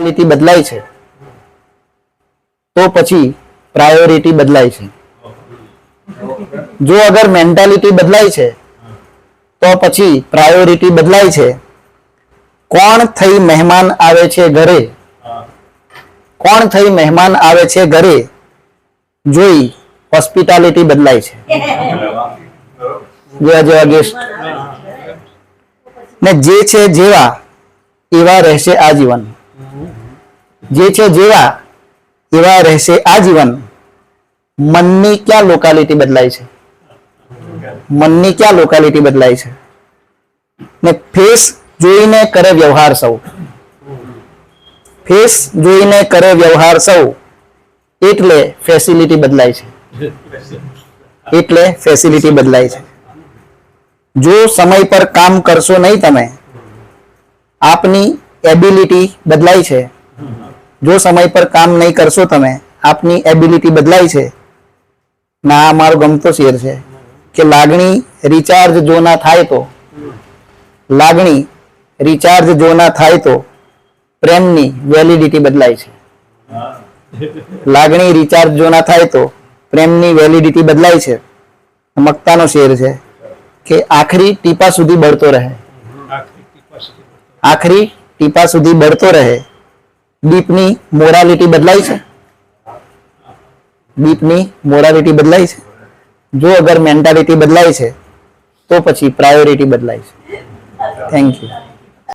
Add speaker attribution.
Speaker 1: Mentality બદલાય છે, તો પછી પ્રાયોરિટી બદલાય છે. જો અગર મેન્ટાલિટી બદલાય છે, તો પછી પ્રાયોરિટી બદલાય છે. કોણ થઈ મહેમાન આવે છે ઘરે? કોણ થઈ મહેમાન આવે છે ઘરે? જોઈ હોસ્પિટાલિટી બદલાય છે. જેવા જેવા ગેસ્ટ ને જે છે જેવા, એવા રહેશે આજીવન. જે છે જેવા, એવા રહેશે આજીવન મનની ક્યાં લોકાલિટી બદલાય છે? મનની ક્યાં લોકાલિટી બદલાય છે? ને ફેસ જોઈને કરે વ્યવહાર સૌ. ફેસ જોઈને કરે વ્યવહાર સૌ. એટલે ફેસિલિટી બદલાય છે. એટલે ફેસિલિટી બદલાય છે. જો સમય પર કામ કરશો નહીં તમે, આપની એબિલિટી બદલાય છે. જો સમય પર કામ નહીં કરશો તમે આપની એબિલિટી બદલાય છે. ના આ મારો ગમતો શેર છે કે લાગણી રિચાર્જ જો ના થાય તો લાગણી રિચાર્જ જો ના થાય તો પ્રેમની વેલિડિટી બદલાય છે. લાગણી રિચાર્જ જો ના થાય તો પ્રેમની વેલિડિટી બદલાય છે. મક્તાનો શેર છે કે આખરી ટીપા સુધી બળતો રહે. આખરી ટીપા સુધી બળતો રહે. દીપની મોરાલિટી બદલાય છે? દીપની મોરાલિટી બદલાય છે? જો અગર મેન્ટાલિટી બદલાય છે, તો પછી પ્રાયોરિટી બદલાય છે. Thank you